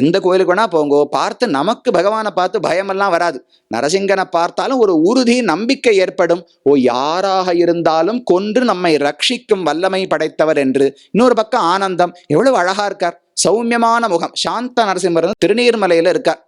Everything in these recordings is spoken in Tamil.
எந்த கோயிலுக்கு வேணா போங்கோ. பார்த்து நமக்கு பகவானை பார்த்து பயமெல்லாம் வராது. நரசிங்கனை பார்த்தாலும் ஒரு உறுதி நம்பிக்கை ஏற்படும். ஓ யாராக இருந்தாலும் கொன்று நம்மை ரட்சிக்கும் வல்லமை படைத்தவர் என்று. இன்னொரு பக்கம் ஆனந்தம். எவ்வளவு அழகா இருக்கார். சௌமியமான முகம். சாந்த நரசிம்மர் திருநீர்மலையில இருக்கார்.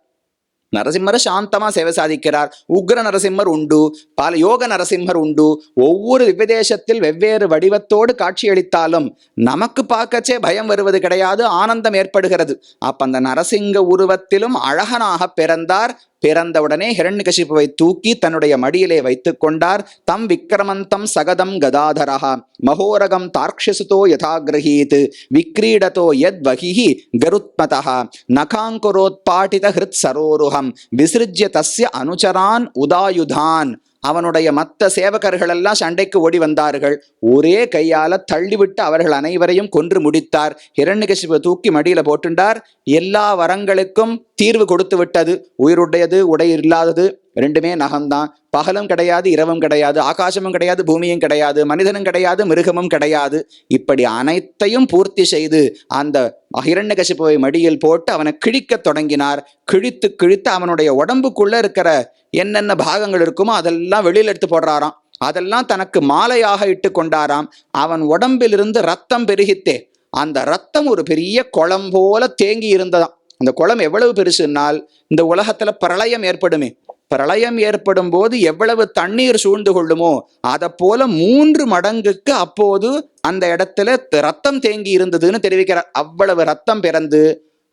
நரசிம்மர் சாந்தமா சேவை சாதிக்கிறார். உக்ர நரசிம்மர் உண்டு பல யோக நரசிம்மர் உண்டு. ஒவ்வொரு விபதேசத்தில் வெவ்வேறு வடிவத்தோடு காட்சியளித்தாலும் நமக்கு பார்க்கச்சே பயம் வருவது கிடையாது ஆனந்தம் ஏற்படுகிறது. அப்ப அந்த நரசிங்க உருவத்திலும் அழகனாக பிறந்தார் பிறந்தவுடனே ஹிரண்யகசிப்புவை தூக்கி தன்னுடைய மடியிலே வைத்துக் கொண்டார் தம் விக்ரமந்தம் சகதம் கதாதரா மகோரகம் தார்க்ஷசுதோ யதாகிரகீத் விக்ரீடதோ யத் வகிஹி கருத்மதா நகாங்குரோத்பாட்டித ஹிருத் சரோருகம் விசிருஜ்ய தஸ்ய அனுச்சரான் உதாயுதான். அவனுடைய மத்த சேவகர்கள் எல்லாம் சண்டைக்கு ஓடி வந்தார்கள். ஒரே கையால தள்ளிவிட்டு அவர்கள் அனைவரையும் கொன்று முடித்தார். ஹிரண்யகசிபு தூக்கி மடியில போட்டுண்டார். எல்லா வரங்களுக்கும் தீர்வு கொடுத்து விட்டது உயிருடையது உடை இல்லாதது ரெண்டுமே நகம்தான். பகலும் கிடையாது இரவும் கிடையாது ஆகாசமும் கிடையாது பூமியும் கிடையாது மனிதனும் கிடையாது மிருகமும் கிடையாது. இப்படி அனைத்தையும் பூர்த்தி செய்து அந்த ஹிரண்யகசிப்புவை மடியில் போட்டு அவனை கிழிக்கத் தொடங்கினார். கிழித்து கிழித்து அவனுடைய உடம்புக்குள்ள இருக்கிற என்னென்ன பாகங்கள் இருக்குமோ அதெல்லாம் வெளியில் எடுத்து போடுறாராம். அதெல்லாம் தனக்கு மாலையாக இட்டு கொண்டாராம். அவன் உடம்பிலிருந்து ரத்தம் பெருகித்தே. அந்த ரத்தம் ஒரு பெரிய குளம் போல தேங்கி இருந்ததாம். அந்த குளம் எவ்வளவு பெருசுனால் இந்த உலகத்துல பிரளயம் ஏற்படுமே. பிரளயம் ஏற்படும் போது எவ்வளவு தண்ணீர் சூழ்ந்து கொள்ளுமோ அதை போல மூன்று மடங்குக்கு அப்போது அந்த இடத்துல ரத்தம் தேங்கி இருந்ததுன்னு தெரிவிக்கிறார். அவ்வளவு ரத்தம் பிறந்து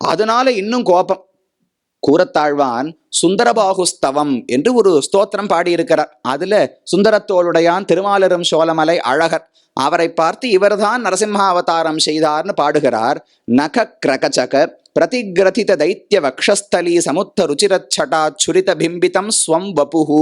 அதனால இன்னும் கோபம். கூறத்தாழ்வான் சுந்தரபாகுஸ்தவம் என்று ஒரு ஸ்தோத்திரம் பாடியிருக்கிறார். அதுல சுந்தரத்தோளுடையான் திருமாலரும் சோழமலை அழகர் அவரை பார்த்து இவர்தான் நரசிம்ம அவதாரம் செய்தார்னு பாடுகிறார். நக கிரகச்சக பிரதிகிரதித தைத்திய வக்ஷஸ்தலி சமுத்த ருச்சிரச்சடா சுரித பிம்பிதம் ஸ்வம் வபுஹு.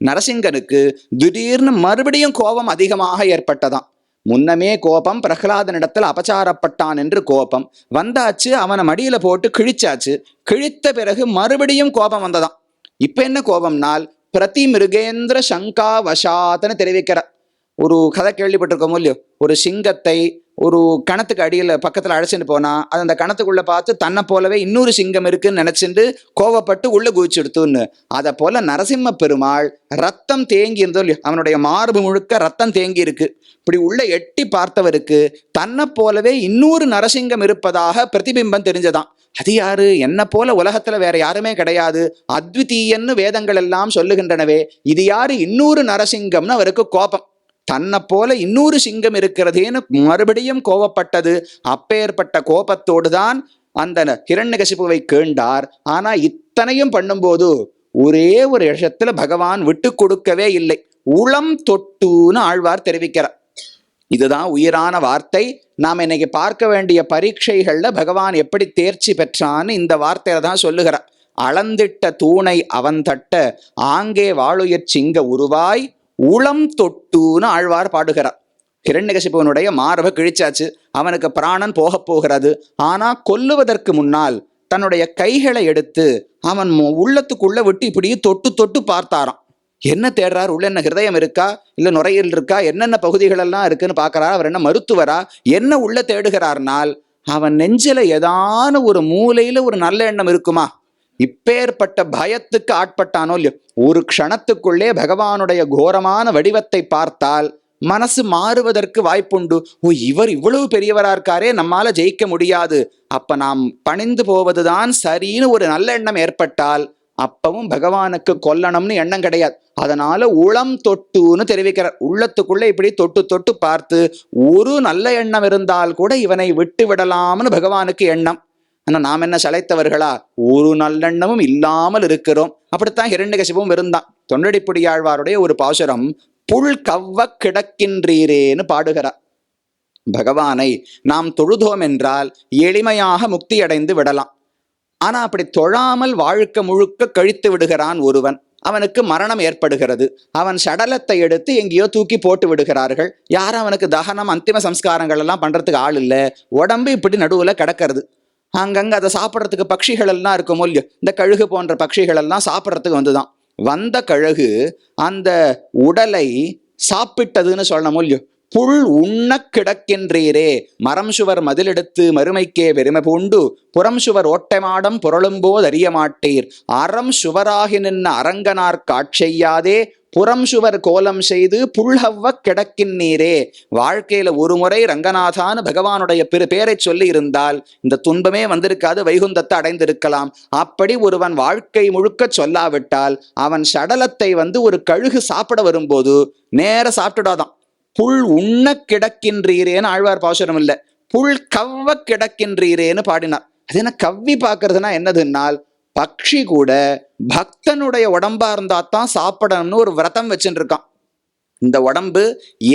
நரசிங்கனுக்கு திடீர்னு மறுபடியும் கோபம் அதிகமாக ஏற்பட்டதாம். முன்னமே கோபம் பிரகலாதனிடத்தில் அபச்சாரப்பட்டான் என்று கோபம். வந்தாச்சு அவனை மடியில போட்டு கிழிச்சாச்சு. கிழித்த பிறகு மறுபடியும் கோபம் வந்ததாம். இப்ப என்ன கோபம்னால் பிரதி மிருகேந்திர சங்கா வசாத்தன்னு தெரிவிக்கிறார் ஒரு கதை கேள்விப்பட்டிருக்கோமோ இல்லையோ? ஒரு சிங்கத்தை ஒரு கணத்துக்கு அடியில் பக்கத்தில் அழைச்சிட்டு போனா அது அந்த கணத்துக்குள்ளே பார்த்து தன்னை போலவே இன்னொரு சிங்கம் இருக்குன்னு நினைச்சிட்டு கோவப்பட்டு உள்ள குதிச்சுடுத்துன்னு அதை போல நரசிம்ம பெருமாள் ரத்தம் தேங்கி இருந்தோ இல்லையோ அவனுடைய மார்பு முழுக்க ரத்தம் தேங்கி இருக்கு. இப்படி உள்ள எட்டி பார்த்தவருக்கு தன்னை போலவே இன்னொரு நரசிங்கம் இருப்பதாக பிரதிபிம்பம் தெரிஞ்சதான். அது யாரு? என்ன போல உலகத்துல வேற யாருமே கிடையாது. அத்விதீயன்னு வேதங்கள் எல்லாம் சொல்லுகின்றனவே இது யாரு? இன்னொரு நரசிங்கம்னு அவருக்கு கோபம். தன்னை போல இன்னொரு சிங்கம் இருக்கிறதேன்னு மறுபடியும் கோபப்பட்டது அப்பேற்பட்ட கோபத்தோடு தான் அந்த ஹிரண்யகசிப்புவை கேண்டார். ஆனா இத்தனையும் பண்ணும்போது ஒரே ஒரு இடத்துல பகவான் விட்டு கொடுக்கவே இல்லை. உளம் தொட்டுன்னு ஆழ்வார் தெரிவிக்கிறார். இதுதான் உயிரான வார்த்தை. நாம் இன்னைக்கு பார்க்க வேண்டிய பரீட்சைகளில் பகவான் எப்படி தேர்ச்சி பெற்றான்னு இந்த வார்த்தையில தான் சொல்லுகிறார். அளந்திட்ட தூணை அவன் தட்ட ஆங்கே வாழுயற் சிங்க உருவாய் உளம் தொட்டுன்னு ஆழ்வார் பாடுகிறார். கிரண்யகசிப்பவனுடைய மார்பை கிழிச்சாச்சு. அவனுக்கு பிராணன் போகப் போகிறது. ஆனா கொல்லுவதற்கு முன்னால் தன்னுடைய கைகளை எடுத்து அவன் மு- உள்ளத்துக்குள்ள விட்டு இப்படி தொட்டு தொட்டு பார்த்தாராம். என்ன தேடுறார்? உள்ள என்ன ஹிருதயம் இருக்கா? இல்ல நுரையீரல் இருக்கா? என்னென்ன பகுதிகள் எல்லாம் இருக்குன்னு பார்க்கறார்? அவர் என்ன மருத்துவரா? என்ன உள்ள தேடுகிறார்னால் அவன் நெஞ்சில ஏதான ஒரு மூலையில ஒரு நல்ல எண்ணம் இருக்குமா? இப்பேற்பட்ட பயத்துக்கு ஆட்பட்டானோ இல்லையோ ஒரு க்ஷணத்துக்குள்ளே பகவானுடைய கோரமான வடிவத்தை பார்த்தால் மனசு மாறுவதற்கு வாய்ப்புண்டு. ஓ இவர் இவ்வளவு பெரியவரா இருக்காரே நம்மால ஜெயிக்க முடியாது. அப்ப நாம் பணிந்து போவதுதான் சரின்னு ஒரு நல்ல எண்ணம் ஏற்பட்டால் அப்பவும் பகவானுக்கு கொல்லணும்னு எண்ணம் கிடையாது. அதனால உளம் தொட்டுன்னு தெரிவிக்கிறார். உள்ளத்துக்குள்ள இப்படி தொட்டு தொட்டு பார்த்து ஒரு நல்ல எண்ணம் இருந்தால் கூட இவனை விட்டு விடலாம்னு பகவானுக்கு எண்ணம். ஆனால் நாம் என்ன சளைத்தவர்களா? ஒரு நல்லெண்ணமும் இல்லாமல் இருக்கிறோம். அப்படித்தான் ஹிரண்யகசிபும் இருந்தான். தொண்டடிப்புடியாழ்வாருடைய ஒரு பாசுரம் புல் கவ்வ கிடக்கின்றீரேன்னு பாடுகிறார். பகவானை நாம் தொழுதோம் என்றால் எளிமையாக முக்தி அடைந்து விடலாம். ஆனா அப்படி தொழாமல் வாழ்க்கை முழுக்க கழித்து விடுகிறான் ஒருவன். அவனுக்கு மரணம் ஏற்படுகிறது. அவன் சடலத்தை எடுத்து எங்கேயோ தூக்கி போட்டு விடுகிறார்கள். யாரும் அவனுக்கு தகனம் அந்திம சம்ஸ்காரங்கள் எல்லாம் பண்றதுக்கு ஆள் இல்லை. உடம்பு இப்படி நடுவுல கிடக்கிறது. அங்கங்க அதை சாப்பிட்றதுக்கு பட்சிகள் எல்லாம் இருக்கும் இல்லையோ இந்த கழுகு போன்ற பட்சிகள் எல்லாம் சாப்பிட்றதுக்கு வந்துதான். வந்த கழுகு அந்த உடலை சாப்பிட்டதுன்னு சொல்லணும் இல்லையோ புல் உண்ணக் கிடக்கின்றீரே. மரம் சுவர் மதிலெடுத்து மறுமைக்கே பெருமை பூண்டு. புறம் சுவர் ஓட்டமாடம் புரளும்போது அறிய மாட்டீர் அறம் சுவராகி நின்ன அரங்கனார் காட்செய்யாதே. புறம் சுவர் கோலம் செய்து புல்ஹவ்வ கிடக்கின்றீரே. வாழ்க்கையில ஒரு முறை ரங்கநாதான்னு பகவானுடைய பெரு பேரை சொல்லி இருந்தால் இந்த துன்பமே வந்திருக்காது வைகுந்தத்தை அடைந்திருக்கலாம். அப்படி ஒருவன் வாழ்க்கை முழுக்க சொல்லாவிட்டால் அவன் சடலத்தை வந்து ஒரு கழுகு சாப்பிட வரும்போது நேர சாப்பிட்டுடாதான். புல் உண்ண கிடக்கின்றீரேன்னு ஆழ்வார் பாசுரம் இல்லை. புல் கவ்வ கிடக்கின்றீரேன்னு பாடினார். அது என்ன கவ்வி பார்க்கறதுனா என்னதுன்னால் பக்ஷி கூட பக்தனுடைய உடம்பா இருந்தா தான் சாப்பிடணும்னு ஒரு விரதம் வச்சுட்டு இருக்கான் இந்த உடம்பு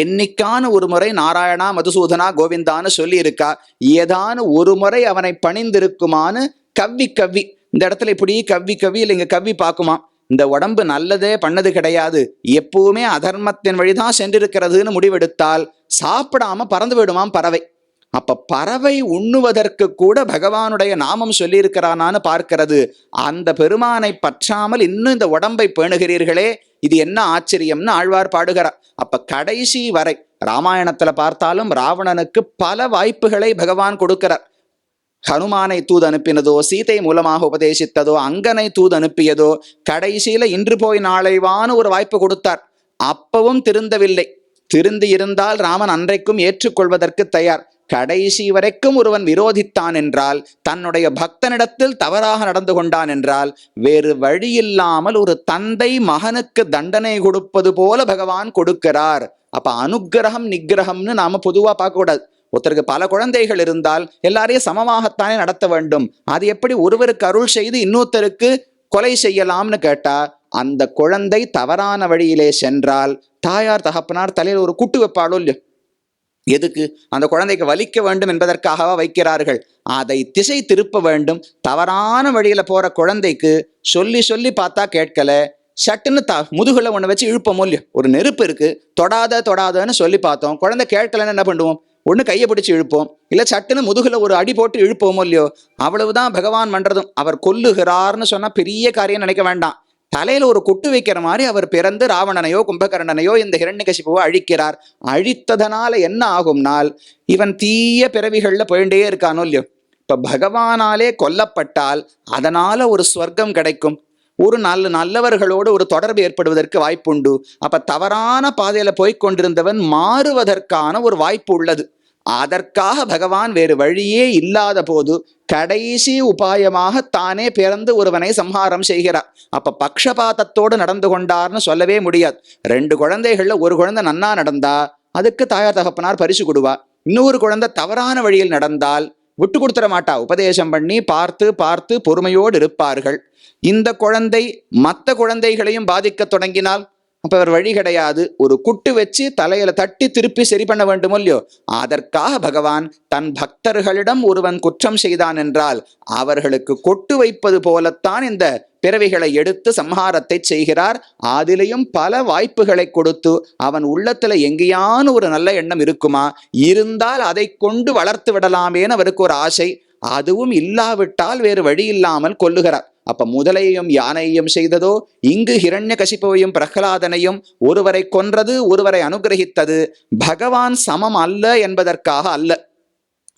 என்னைக்கான ஒரு முறை நாராயணா மதுசூதனா கோவிந்தான்னு சொல்லி இருக்கா ஏதான ஒரு முறை அவனை பணிந்திருக்குமான்னு கவ்வி கவ்வி. இந்த இடத்துல இப்படி கவ்வி கவ்வி இல்லைங்க கவ்வி பார்க்குமா இந்த உடம்பு நல்லதே பண்ணது கிடையாது. எப்பவுமே அதர்மத்தின் வழிதான் சென்றிருக்கிறதுன்னு முடிவெடுத்தால் சாப்பிடாம பறந்து விடுமாம் பறவை. அப்ப பறவை உண்ணுவதற்கு கூட பகவானுடைய நாமம் சொல்லியிருக்கிறானான்னு பார்க்கிறது. அந்த பெருமானை பற்றாமல் இன்னும் இந்த உடம்பை பேணுகிறீர்களே இது என்ன ஆச்சரியம்னு ஆழ்வார் பாடுகிறார். அப்ப கடைசி வரை ராமாயணத்துல பார்த்தாலும் ராவணனுக்கு பல வாய்ப்புகளை பகவான் கொடுக்கிறார். ஹனுமானை தூது அனுப்பினதோ சீதை மூலமாக உபதேசித்ததோ அங்கனை தூது அனுப்பியதோ கடைசியில இன்று போய் நாளைவான்னு ஒரு வாய்ப்பு கொடுத்தார். அப்பவும் திருந்தவில்லை. திருந்தி இருந்தால் ராமன் அன்றைக்கும் ஏற்றுக்கொள்வதற்கு தயார். கடைசி வரைக்கும் ஒருவன் விரோதித்தான் என்றால் தன்னுடைய பக்தனிடத்தில் தவறாக நடந்து கொண்டான் என்றால் வேறு வழியில்லாமல் ஒரு தந்தை மகனுக்கு தண்டனை கொடுப்பது போல பகவான் கொடுக்கிறார். அப்ப அனுக்கிரகம் நிகிரகம்னு நாம பொதுவா பார்க்க கூடாது ஒருத்தருக்கு பல குழந்தைகள் இருந்தால் எல்லாரையும் சமமாகத்தானே நடத்த வேண்டும். அது எப்படி ஒருவருக்கு அருள் செய்து இன்னொருத்தருக்கு கொலை செய்யலாம்னு கேட்டா அந்த குழந்தை தவறான வழியிலே சென்றால் தாயார் தகப்பனார் தலையில் ஒரு குட்டு வைப்பாளோ இல்லையோ? எதுக்கு? அந்த குழந்தைக்கு வலிக்க வேண்டும் என்பதற்காகவா வைக்கிறார்கள். அதை திசை திருப்ப வேண்டும். தவறான வழியில போற குழந்தைக்கு சொல்லி சொல்லி பார்த்தா கேட்கல. சட்டுன்னு த முதுகுல ஒன்று வச்சு இழுப்போமோ இல்லையோ? ஒரு நெருப்பு இருக்கு. தொடாத தொடாதன்னு சொல்லி பார்த்தோம். குழந்தை கேட்கலன்னு என்ன பண்ணுவோம்? ஒன்று கையை பிடிச்சி இழுப்போம். இல்லை சட்டுன்னு முதுகில் ஒரு அடி போட்டு இழுப்போமோ இல்லையோ அவ்வளவுதான் பகவான் பண்ணுறதும் அவர் கொல்லுகிறார்னு சொன்னால் பெரிய காரியம் நினைக்க வேண்டாம். தலையில் ஒரு கொட்டு வைக்கிற மாதிரி அவர் பிறந்து ராவணனையோ கும்பகர்ணனையோ இந்த ஹிரண்யகசிப்புவோ அழிக்கிறார். அழித்ததனால என்ன ஆகும்னால் இவன் தீய பிறவிகளில் போயிட்டே இருக்கானோ இல்லையோ? இப்போ பகவானாலே கொல்லப்பட்டால் அதனால ஒரு ஸ்வர்க்கம் கிடைக்கும். ஒரு நல்ல நல்லவர்களோடு ஒரு தொடர்பு ஏற்படுவதற்கு வாய்ப்புண்டு. அப்ப தவறான பாதையில போய்க் கொண்டிருந்தவன் மாறுவதற்கான ஒரு வாய்ப்பு உள்ளது. அதற்காக பகவான் வேறு வழியே இல்லாத போது கடைசி உபாயமாக தானே பிறந்து ஒருவனை சம்ஹாரம் செய்கிறார். அப்ப பக்ஷபாதத்தோடு நடந்து கொண்டார்னு சொல்லவே முடியாது. ரெண்டு குழந்தைகள்ல ஒரு குழந்தை நன்னா நடந்தா அதுக்கு தாயார் தகப்பனார் பரிசு கொடுவா இன்னொரு குழந்தை தவறான வழியில் நடந்தால் விட்டு கொடுத்துட மாட்டா. உபதேசம் பண்ணி பார்த்து பார்த்து பொறுமையோடு இருப்பார்கள். இந்த குழந்தை மற்ற குழந்தைகளையும் பாதிக்க தொடங்கினால் அப்ப அவர் வழி கிடையாது. ஒரு குட்டு வச்சு தலையில தட்டி திருப்பி சரி பண்ண வேண்டுமோ இல்லையோ? அதற்காக பகவான் தன் பக்தர்களிடம் ஒருவன் குற்றம் செய்தான் என்றால் அவர்களுக்கு கொட்டு வைப்பது போலத்தான் இந்த பிறவிகளை எடுத்து சம்ஹாரத்தை செய்கிறார். அதிலையும் பல வாய்ப்புகளை கொடுத்து அவன் உள்ளத்துல எங்கேயான ஒரு நல்ல எண்ணம் இருக்குமா? இருந்தால் அதை கொண்டு வளர்த்து விடலாமேன்னு அவருக்கு ஒரு ஆசை. அதுவும் இல்லாவிட்டால் வேறு வழி இல்லாமல் கொல்லுகிறார். அப்ப முதலையும் யானையையும் செய்ததோ இங்கு ஹிரண்ய கசிப்புவையும் பிரகலாதனையும் ஒருவரை கொன்றது ஒருவரை அனுகிரகித்தது. பகவான் சமம் அல்ல என்பதற்காக அல்ல.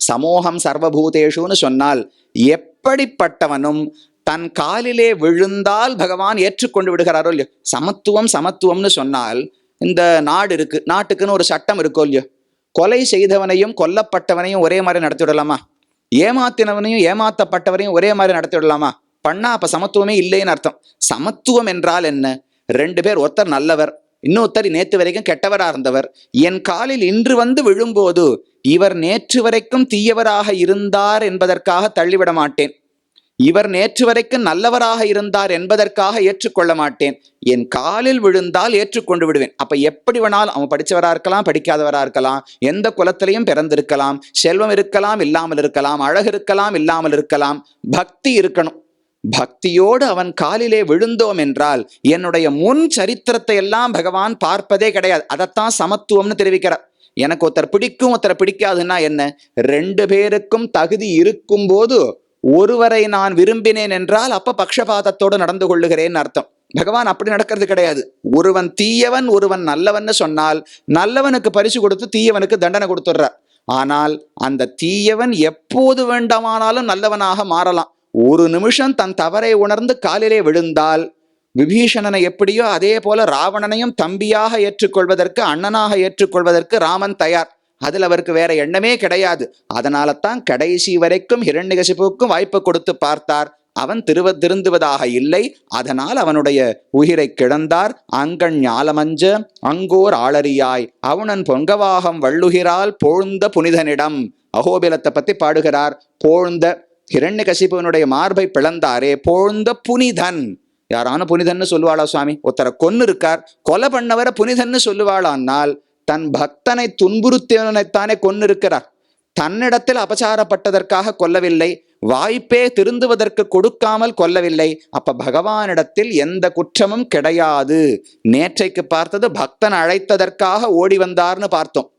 சமோகம் சர்வபூதேஷுன்னு சொன்னால் எப்படிப்பட்டவனும் தன் காலிலே விழுந்தால் பகவான் ஏற்றுக்கொண்டு விடுகிறாரோ இல்லையோ? சமத்துவம் சமத்துவம்னு சொன்னால் இந்த நாடு இருக்கு நாட்டுக்குன்னு ஒரு சட்டம் இருக்கோ இல்லையோ? கொலை செய்தவனையும் கொல்லப்பட்டவனையும் ஒரே மாதிரி நடத்தி விடலாமா ஏமாத்தினவனையும் ஏமாத்தப்பட்டவரையும் ஒரே மாதிரி நடத்தி விடலாமா பண்ணா அப்ப சமத்துவமே இல்லைன்னு அர்த்தம். சமத்துவம் என்றால் என்ன? ரெண்டு பேர் ஒருத்தர் நல்லவர் இன்னொருத்தர் நேற்று வரைக்கும் கெட்டவராக இருந்தவர். என் காலில் இன்று வந்து விழும்போது இவர் நேற்று வரைக்கும் தீயவராக இருந்தார் என்பதற்காக தள்ளிவிட மாட்டேன். இவர் நேற்று வரைக்கும் நல்லவராக இருந்தார் என்பதற்காக ஏற்றுக்கொள்ள மாட்டேன். என் காலில் விழுந்தால் ஏற்றுக்கொண்டு விடுவேன். அப்ப எப்படி வேணாலும் அவன் படிச்சவரா இருக்கலாம் படிக்காதவரா இருக்கலாம் எந்த குலத்திலையும் பிறந்திருக்கலாம் செல்வம் இருக்கலாம் இல்லாமல் இருக்கலாம் அழகு இருக்கலாம் இல்லாமல் இருக்கலாம் பக்தி இருக்கணும். பக்தியோடு அவன் காலிலே விழுந்தோம் என்றால் என்னுடைய முன் சரித்திரத்தை எல்லாம் பகவான் பார்ப்பதே கிடையாது. அதைத்தான் சமத்துவம்னு தெரிவிக்கிறார். எனக்கு ஒருத்தர் பிடிக்கும் ஒருத்தரை பிடிக்காதுன்னா என்ன? ரெண்டு பேருக்கும் தகுதி இருக்கும் போது ஒருவரை நான் விரும்பினேன் என்றால் அப்ப பக்ஷபாதத்தோடு நடந்து கொள்ளுகிறேன் அர்த்தம். பகவான் அப்படி நடக்கிறது கிடையாது. ஒருவன் தீயவன் ஒருவன் நல்லவன்னு சொன்னால் நல்லவனுக்கு பரிசு கொடுத்து தீயவனுக்கு தண்டனை கொடுத்துடுறார். ஆனால் அந்த தீயவன் எப்போது வேண்டமானாலும் நல்லவனாக மாறலாம். ஒரு நிமிஷம் தன் தவறை உணர்ந்து காலிலே விழுந்தால் விபீஷணனை எப்படியோ அதே போல ராவணனையும் தம்பியாக ஏற்றுக்கொள்வதற்கு அண்ணனாக ஏற்றுக்கொள்வதற்கு ராமன் தயார். அதில் அவருக்கு வேற எண்ணமே கிடையாது. அதனால தான் கடைசி வரைக்கும் இரண்டிகசிப்புக்கும் வாய்ப்பு கொடுத்து பார்த்தார். அவன் திருவ திருந்துவதாக இல்லை. அதனால் அவனுடைய உயிரை கிடந்தார். அங்கண் ஞாலமஞ்ச அங்கோர் ஆளறியாய். அவனன் பொங்கவாகம் வள்ளுகிறால் போழ்ந்த புனிதனிடம். அகோபிலத்தை பத்தி பாடுகிறார். போழ்ந்த ஹிரண்யகசிப்புவனுடைய மார்பை பிளந்தாரே போழ்ந்த புனிதன். யாரான புனிதன்னு சொல்லுவாளா சுவாமி? ஒருத்தரை கொன்னு இருக்கார் கொலை பண்ணவரை புனிதன்னு சொல்லுவாளானால் தன் பக்தனை துன்புறுத்தியவனைத்தானே கொன்னு இருக்கிறார் தன்னிடத்தில் அபசாரப்பட்டதற்காக கொல்லவில்லை வாய்ப்பே திருந்துவதற்கு கொடுக்காமல் கொல்லவில்லை. அப்ப பகவானிடத்தில் எந்த குற்றமும் கிடையாது. நேற்றைக்கு பார்த்தது பக்தன் அழைத்ததற்காக ஓடி வந்தார்னு பார்த்தோம்.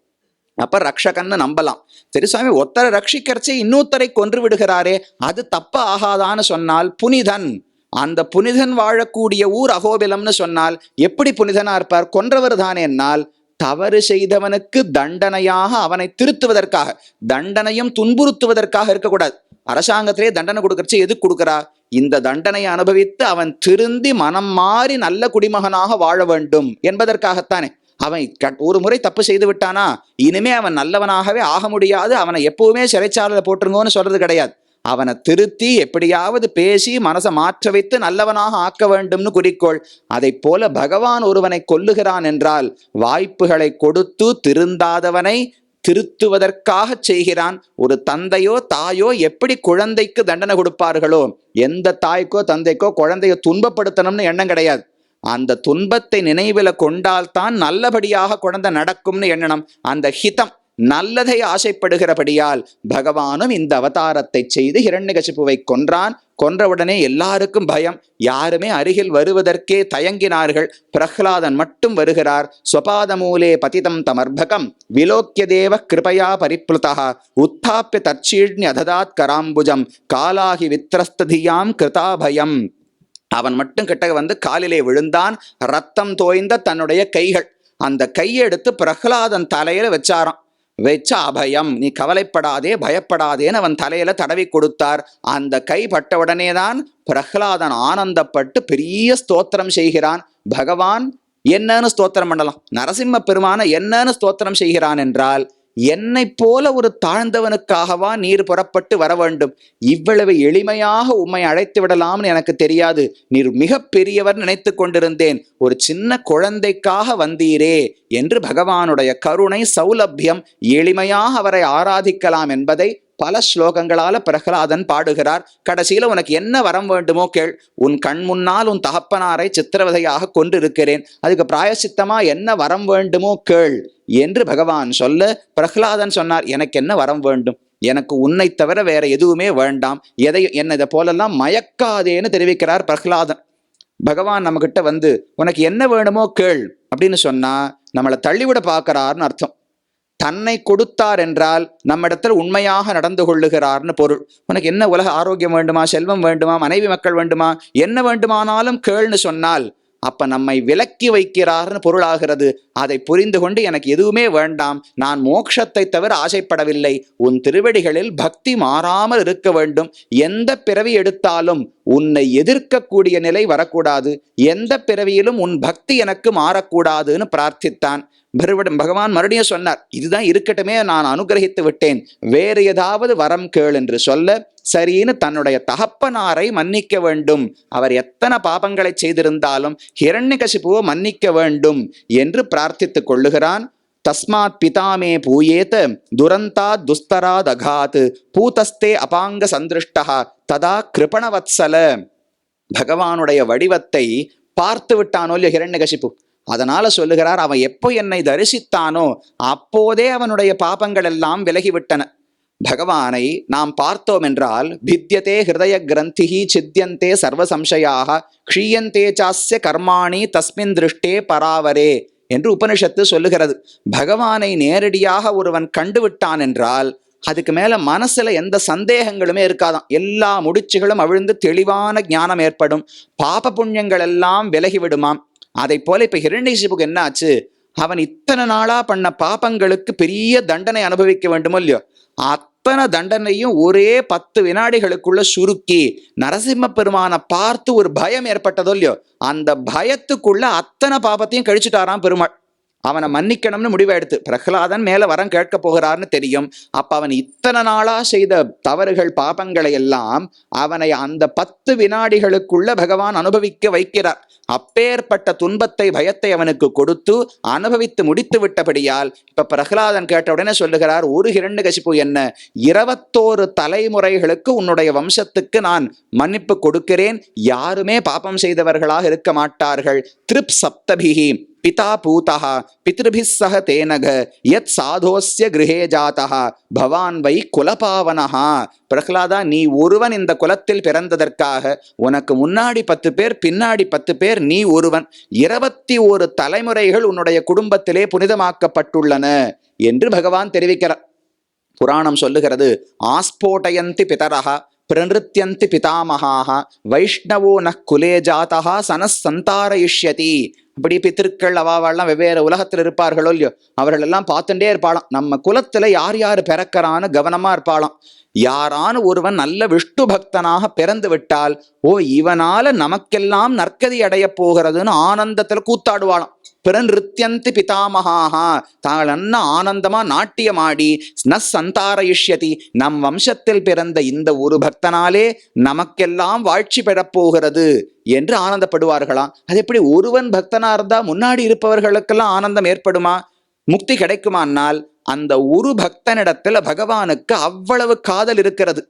அப்ப ரக்ஷகன்னு நம்பலாம். சரி சுவாமி ஒருத்தரை ரட்சிக்கிறச்சே இன்னொருத்தரை கொன்று விடுகிறாரே அது தப்ப ஆகாதான்னு சொன்னால் புனிதன். அந்த புனிதன் வாழக்கூடிய ஊர் அகோபிலம்னு சொன்னால் எப்படி புனிதனா இருப்பார்? கொன்றவர் தானே என்னால். தவறு செய்தவனுக்கு தண்டனையாக அவனை திருத்துவதற்காக தண்டனையும் துன்புறுத்துவதற்காக இருக்கக்கூடாது. அரசாங்கத்திலே தண்டனை கொடுக்கறச்சு எதுக்கு கொடுக்கறா? இந்த தண்டனையை அனுபவித்து அவன் திருந்தி மனம் மாறி நல்ல குடிமகனாக வாழ வேண்டும் என்பதற்காகத்தானே. அவன் கட்- ஒரு முறை தப்பு செய்து விட்டானா? இனிமே அவன் நல்லவனாகவே ஆக முடியாது. அவனை எப்பவுமே சிறைச்சாலையில் போட்டுருங்கோன்னு சொல்றது கிடையாது. அவனை திருத்தி எப்படியாவது பேசி மனசை மாற்ற வைத்து நல்லவனாக ஆக்க வேண்டும்னு குறிக்கோள் அதை போல பகவான் ஒருவனை கொல்லுகிறான் என்றால் வாய்ப்புகளை கொடுத்து திருந்தாதவனை திருத்துவதற்காக செய்கிறான். ஒரு தந்தையோ தாயோ எப்படி குழந்தைக்கு தண்டனை கொடுப்பார்களோ? எந்த தாய்க்கோ தந்தைக்கோ குழந்தைய துன்பப்படுத்தணும்னு எண்ணம் கிடையாது. அந்த துன்பத்தை நினைவில் கொண்டால்தான் நல்லபடியாக குழந்தை நடக்கும்னு எண்ணணும். அந்த ஹிதம் நல்லதை ஆசைப்படுகிறபடியால் பகவானும் இந்த அவதாரத்தை செய்து ஹிரண்யகசிப்புவை கொன்றான். கொன்றவுடனே எல்லாருக்கும் பயம். யாருமே அருகில் வருவதற்கே தயங்கினார்கள். பிரஹ்லாதன் மட்டும் வருகிறார். ஸ்வபாதமூலே பதிதம் தமர்பகம். விலோக்கிய தேவ கிருபயா பரிப்ளுதா உத்தாப்பிய தற்சீழ்னி அததாத் கராம்புஜம். காலாகி வித்ரஸ்ததியாம் கிருதாபயம். அவன் மட்டும் கிட்ட வந்து காலிலே விழுந்தான். ரத்தம் தோய்ந்த தன்னுடைய கைகள். அந்த கையை எடுத்து பிரஹ்லாதன் தலையில வச்சாராம். வச்ச அபயம். நீ கவலைப்படாதே பயப்படாதேன்னு அவன் தலையில தடவி கொடுத்தார். அந்த கை பட்டவுடனே தான் பிரஹ்லாதன் ஆனந்தப்பட்டு பெரிய ஸ்தோத்திரம் செய்கிறான். பகவான் என்னன்னு ஸ்தோத்திரம் பண்ணலாம். நரசிம்ம பெருமான என்னன்னு ஸ்தோத்திரம் செய்கிறான் என்றால் என்னை போல ஒரு தாழ்ந்தவனுக்காகவா நீர் புறப்பட்டு வர வேண்டும் இவ்வளவு எளிமையாக உம்மை அழைத்து விடலாம்னு எனக்கு தெரியாது. நீர் மிக பெரியவர் நினைத்து கொண்டிருந்தேன். ஒரு சின்ன குழந்தைக்காக வந்தீரே என்று பகவானுடைய கருணை சௌலபியம் எளிமையாக அவரை ஆராதிக்கலாம் என்பதை பல ஸ்லோகங்களால பிரகலாதன் பாடுகிறார். கடைசியில உனக்கு என்ன வரம் வேண்டுமோ கேள். உன் கண் முன்னால் உன் தகப்பனாரை சித்திரவதையாக கொண்டிருக்கிறேன். அதுக்கு பிராயசித்தமா என்ன வரம் வேண்டுமோ கேள் என்று பகவான் சொல்ல பிரகலாதன் சொன்னார் எனக்கு என்ன வரம் வேண்டும்? எனக்கு உன்னை தவிர வேற எதுவுமே வேண்டாம். எதை என்ன இதை போலெல்லாம் மயக்காதேன்னு தெரிவிக்கிறார் பிரகலாதன். பகவான் நம்மகிட்ட வந்து உனக்கு என்ன வேணுமோ கேள் அப்படின்னு சொன்னா நம்மளை தள்ளிவிட பார்க்கறாருன்னு அர்த்தம். தன்னை கொடுத்தார் என்றால் நம்மிடத்தில் உண்மையாக நடந்து கொள்ளுகிறார்னு பொருள். உனக்கு என்ன உலக ஆரோக்கியம் வேண்டுமா? செல்வம் வேண்டுமா? மனைவி மக்கள் வேண்டுமா? என்ன வேண்டுமானாலும் கேள்னு சொன்னால் அப்ப நம்மை விலக்கி வைக்கிறார்னு பொருளாகிறது. அதை புரிந்து கொண்டு எனக்கு எதுவுமே வேண்டாம். நான் மோட்சத்தை தவிர ஆசைப்படவில்லை. உன் திருவடிகளில் பக்தி மாறாமல் இருக்க வேண்டும். எந்த பிறவி எடுத்தாலும் உன்னை எதிர்க்கக்கூடிய நிலை வரக்கூடாது. எந்த பிறவியிலும் உன் பக்தி எனக்கு மாறக்கூடாதுன்னு பிரார்த்தித்தான். மறுபடியும் பகவான் மறுபடியும் சொன்னார் இதுதான் இருக்கட்டுமே நான் அனுகிரகித்து விட்டேன். வேறு ஏதாவது வரம் கேள் என்று சொல்ல சரின்னு தன்னுடைய தகப்பனாரை மன்னிக்க வேண்டும். அவர் எத்தனை பாபங்களை செய்திருந்தாலும் ஹிரண்யகசிபுவை மன்னிக்க வேண்டும் என்று பிரார்த்தித்துக் கொள்ளுகிறான். தஸ்மாத் பிதாமே பூயேத் துரந்தா துஸ்தராத் அகாத் பூதஸ்தே அபாங்க சந்திருஷ்டா ததா கிருபணவத்சல. பகவானுடைய வடிவத்தை பார்த்து விட்டானோ இல்லையோ ஹிரண்யகசிப்பு? அதனால சொல்லுகிறார் அவன் எப்போ என்னை தரிசித்தானோ அப்போதே அவனுடைய பாபங்கள் எல்லாம் விலகிவிட்டன. பகவானை நாம் பார்த்தோம் என்றால் பித்தியதே ஹிருதய கிரந்திஹி சித்தியந்தே சர்வ சம்சயாக க்ஷீயந்தே சாஸ்ய கர்மாணி தஸ்மின் திருஷ்டே பராவரே என்று உபனிஷத்து சொல்லுகிறது. பகவானை நேரடியாக ஒருவன் கண்டுவிட்டான் என்றால் அதுக்கு மேல மனசுல எந்த சந்தேகங்களுமே இருக்காதாம். எல்லா முடிச்சுகளும் அவிழ்ந்து தெளிவான ஞானம் ஏற்படும். பாப புண்ணியங்கள் எல்லாம் விலகி விடுமாம் அதை போல இப்ப ஹிரண்யசிபுக்கு என்ன ஆச்சு அவன் இத்தனை நாளா பண்ண பாபங்களுக்கு பெரிய தண்டனை அனுபவிக்க வேண்டுமோ இல்லையோ? அத்தனை தண்டனையும் ஒரே பத்து வினாடிகளுக்குள்ள சுருக்கி நரசிம்ம பெருமானை பார்த்து ஒரு பயம் ஏற்பட்டதோ இல்லையோ அந்த பயத்துக்குள்ள அத்தனை பாபத்தையும் கழிச்சுட்டாராம் பெருமாள். அவனை மன்னிக்கணும்னு முடிவெடுத்து பிரகலாதன் மேல வரம் கேட்க போகிறார்னு தெரியும். அப்ப அவன் இத்தனை நாளா செய்த தவறுகள் பாபங்களை எல்லாம் அவனை அந்த பத்து வினாடிகளுக்குள்ள பகவான் அனுபவிக்க வைக்கிறார். அப்பேற்பட்ட துன்பத்தை பயத்தை அவனுக்கு கொடுத்து அனுபவித்து முடித்து விட்டபடியால் இப்ப பிரகலாதன் கேட்ட உடனே சொல்லுகிறார் ஒரு இரண்டு கசிப்பு என்ன? இருபத்தோரு தலைமுறைகளுக்கு உன்னுடைய வம்சத்துக்கு நான் மன்னிப்பு கொடுக்கிறேன். யாருமே பாபம் செய்தவர்களாக இருக்க மாட்டார்கள். திருப் சப்தபிகி பிதா பூதா பித்ருபிஸ் சக தேனக யத் சாதோஸ்ய கிருஹே ஜாதः பவான் வை குலபாவனஹா பிரகலாதா நீ ஒருவன் இந்த குலத்தில் பிறந்ததற்காக உனக்கு முன்னாடி பத்து பேர் பின்னாடி பத்து பேர் நீ ஒருவன். இருபத்தி ஒரு தலைமுறைகள் உன்னுடைய குடும்பத்திலே புனிதமாக்கப்பட்டுள்ளன என்று பகவான் தெரிவிக்கிறார். புராணம் சொல்லுகிறது ஆஸ்போட்டயந்தி பிதரஹா பிரநிருத்தியந்தி பிதாமகாக வைஷ்ணவோ ந குலே ஜாதா சனஸ் சந்தாரயிஷ்யதி இப்படி பித்திருக்கள் அவாவெல்லாம் வெவ்வேறு உலகத்தில் இருப்பார்களோ இல்லையோ அவர்கள் எல்லாம் பார்த்துட்டே இருப்பாளாம். நம்ம குலத்துல யார் யார் பிறக்கிறான்னு கவனமா இருப்பாளாம். யாரான ஒருவன் நல்ல விஷ்ணு பக்தனாக பிறந்து விட்டால் ஓ இவனால நமக்கெல்லாம் நற்கதி அடைய போகிறதுன்னு ஆனந்தத்துல கூத்தாடுவாளாம். பிறநிருத்தியந்தி பிதாமகாஹா தாங்கள் அண்ணா ஆனந்தமா நாட்டியமாடி ந சந்தாரயிஷ்யதி. நம் வம்சத்தில் பிறந்த இந்த ஒரு பக்தனாலே நமக்கெல்லாம் வாழ்ச்சி பெறப்போகிறது என்று ஆனந்தப்படுவார்களாம் அது எப்படி ஒருவன் பக்தனா இருந்தா முன்னாடி இருப்பவர்களுக்கெல்லாம் ஆனந்தம் ஏற்படுமா? முக்தி கிடைக்குமானால் அந்த ஒரு பக்தனிடத்துல பகவானுக்கு அவ்வளவு காதல் இருக்கிறது.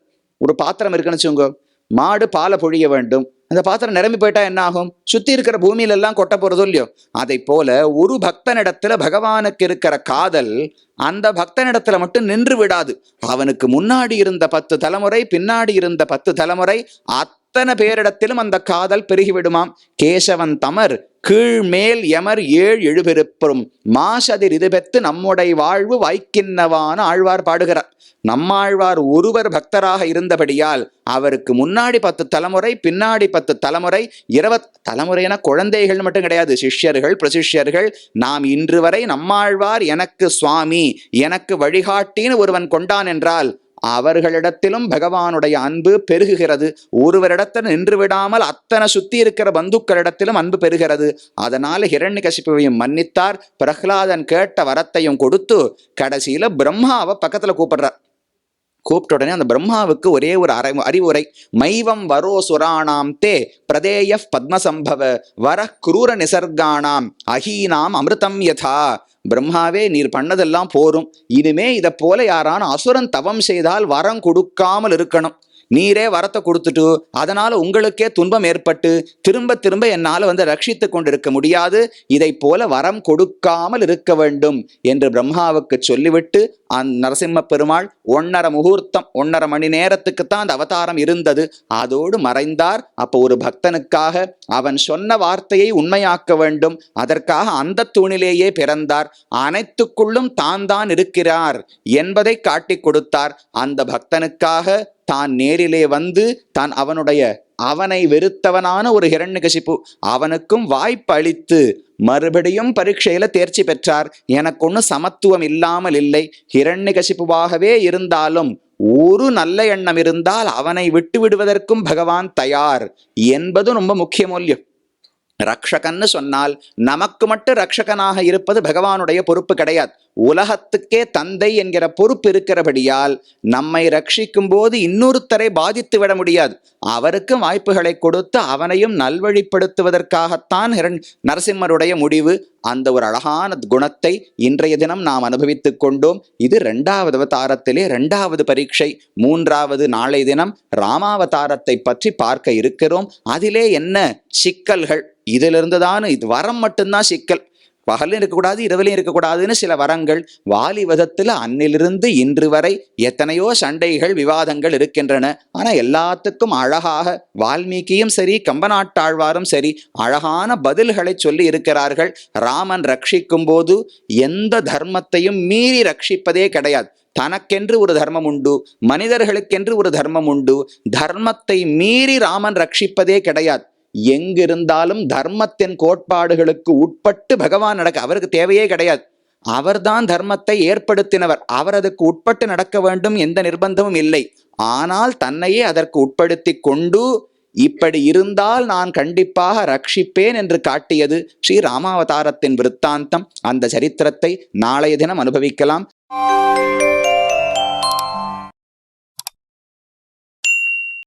ஒரு பாத்திரம் இருக்குன்னு வச்சுக்கோங்க. மாடு பாலை பொழிய வேண்டும். அந்த பாத்திரம் நிரம்பி போயிட்டா என்ன ஆகும்? சுத்தி இருக்கிற பூமியில எல்லாம் கொட்ட போறதோ இல்லையோ? அதை போல ஒரு பக்தனிடத்துல பகவானுக்கு இருக்கிற காதல் அந்த பக்தனிடத்துல மட்டும் நின்று விடாது. அவனுக்கு முன்னாடி இருந்த பத்து தலைமுறை பின்னாடி இருந்த பத்து தலைமுறை அத்தனை பேரிடத்திலும் அந்த காதல் பெருகிவிடுமாம். கேசவன் தமர் கீழ்மேல் எமர் ஏழ் எழுபெருப்பரும் மாசதிர் இது பெற்று நம்முடைய வாழ்வு வாய்க்கின்னவான ஆழ்வார் பாடுகிறார். நம்மாழ்வார் ஒருவர் பக்தராக இருந்தபடியால் அவருக்கு முன்னாடி பத்து தலைமுறை பின்னாடி பத்து தலைமுறை இருபத் தலைமுறையான குழந்தைகள் மட்டும் கிடையாது சிஷ்யர்கள் பிரசிஷ்யர்கள். நாம் இன்று வரை நம்மாழ்வார் எனக்கு சுவாமி எனக்கு வழிகாட்டின்னு ஒருவன் கொண்டான் என்றால் அவர்களிடத்திலும் பகவானுடைய அன்பு பெருகுகிறது. ஒருவரிடத்தில் நின்று விடாமல் அத்தனை சுத்தி இருக்கிற பந்துக்களிடத்திலும் அன்பு பெறுகிறது. அதனால ஹிரண்யகசிப்புவையும் மன்னித்தார். பிரஹ்லாதன் கேட்ட வரத்தையும் கொடுத்து கடைசியில பிரம்மாவை பக்கத்துல கூப்பிடுறார். கூப்பிட்ட உடனே அந்த பிரம்மாவுக்கு ஒரே ஒரு அறை அறிவுரை. மைவம் வரோ சுராணாம் தே பிரதேய பத்மசம்பவ வர குரூர நிசர்கானாம் அஹீனாம் அமிர்தம் யதா. பிரம்மாவே நீர் பண்ணதெல்லாம் போரும். இனிமே இதை போல யாரான அசுரன் தவம் செய்தால் வரம் கொடுக்காமல் இருக்கணும். நீரே வரத்தை கொடுத்துட்டு அதனால் உங்களுக்கே துன்பம் ஏற்பட்டு திரும்ப திரும்ப என்னால் வந்து ரட்சித்து கொண்டிருக்க முடியாது. இதை போல வரம் கொடுக்காமல் இருக்க வேண்டும் என்று பிரம்மாவுக்கு சொல்லிவிட்டு அந் நரசிம்ம பெருமாள் ஒன்னரை முகூர்த்தம் ஒன்னரை மணி நேரத்துக்கு தான் அந்த அவதாரம் இருந்தது. அதோடு மறைந்தார். அப்போ ஒரு பக்தனுக்காக அவன் சொன்ன வார்த்தையை உண்மையாக்க வேண்டும். அதற்காக அந்த தூணிலேயே பிறந்தார். அனைத்துக்குள்ளும் தான் தான் இருக்கிறார் என்பதை காட்டிக் கொடுத்தார். அந்த பக்தனுக்காக தான் நேரிலே வந்து தான் அவனுடைய அவனை வெறுத்தவனான ஒரு ஹிரண்யகசிப்பு அவனுக்கும் வாய்ப்பு அளித்து மறுபடியும் பரீட்சையில தேர்ச்சி பெற்றார். எனக்கு ஒன்றும் சமத்துவம் இல்லாமல் இல்லை. ஹிரண்யகசிப்புவாகவே இருந்தாலும் ஒரு நல்ல எண்ணம் இருந்தால் அவனை விட்டு விடுவதற்கும் பகவான் தயார் என்பது ரொம்ப முக்கிய மூல்யம். ரக்ஷகன்னு சொன்னால் நமக்கு மட்டும் ரக்ஷகனாக இருப்பது பகவானுடைய பொறுப்பு கிடையாது. உலகத்துக்கே தந்தை என்கிற பொறுப்பு இருக்கிறபடியால் நம்மை ரட்சிக்கும் போது இன்னொருத்தரை பாதித்து விட முடியாது. அவருக்கும் வாய்ப்புகளை கொடுத்து அவனையும் நல்வழிப்படுத்துவதற்காகத்தான் ஹிரண் நரசிம்மருடைய முடிவு. அந்த ஒரு அழகான குணத்தை இன்றைய தினம் நாம் அனுபவித்துக் கொண்டோம். இது ரெண்டாவது அவதாரத்திலே ரெண்டாவது பரீட்சை. மூன்றாவது நாளை தினம் ராமாவதாரத்தை பற்றி பார்க்க இருக்கிறோம். அதிலே என்ன சிக்கல்கள் இதிலிருந்து தான் இது வரம் மட்டும்தான் சிக்கல். பகலும் இருக்கக்கூடாது இரவிலையும் இருக்கக்கூடாதுன்னு சில வரங்கள் வாலிவதத்துல அன்னிலிருந்து இன்று வரை எத்தனையோ சண்டைகள் விவாதங்கள் இருக்கின்றன. ஆனா எல்லாத்துக்கும் அழகாக வால்மீகியும் சரி கம்பநாட்டாழ்வாரும் சரி அழகான பதில்களை சொல்லி இருக்கிறார்கள். ராமன் ரட்சிக்கும் போது எந்த தர்மத்தையும் மீறி ரட்சிப்பதே கிடையாது. தனக்கென்று ஒரு தர்மம் உண்டு மனிதர்களுக்கென்று ஒரு தர்மம் உண்டு. தர்மத்தை மீறி ராமன் ரட்சிப்பதே கிடையாது. எங்கிருந்தாலும் தர்மத்தின் கோட்பாடுகளுக்கு உட்பட்டு பகவான் நடக்க அவருக்கு தேவையே கிடையாது. அவர்தான் தர்மத்தை ஏற்படுத்தினவர். அவர் அதுக்கு உட்பட்டு நடக்க வேண்டும் எந்த நிர்பந்தமும் இல்லை. ஆனால் தன்னையே அதற்கு உட்படுத்தி கொண்டு இப்படி இருந்தால் நான் கண்டிப்பாக ரட்சிப்பேன் என்று காட்டியது ஸ்ரீ ராமாவதாரத்தின் விருத்தாந்தம். அந்த சரித்திரத்தை நாளைய தினம் அனுபவிக்கலாம்.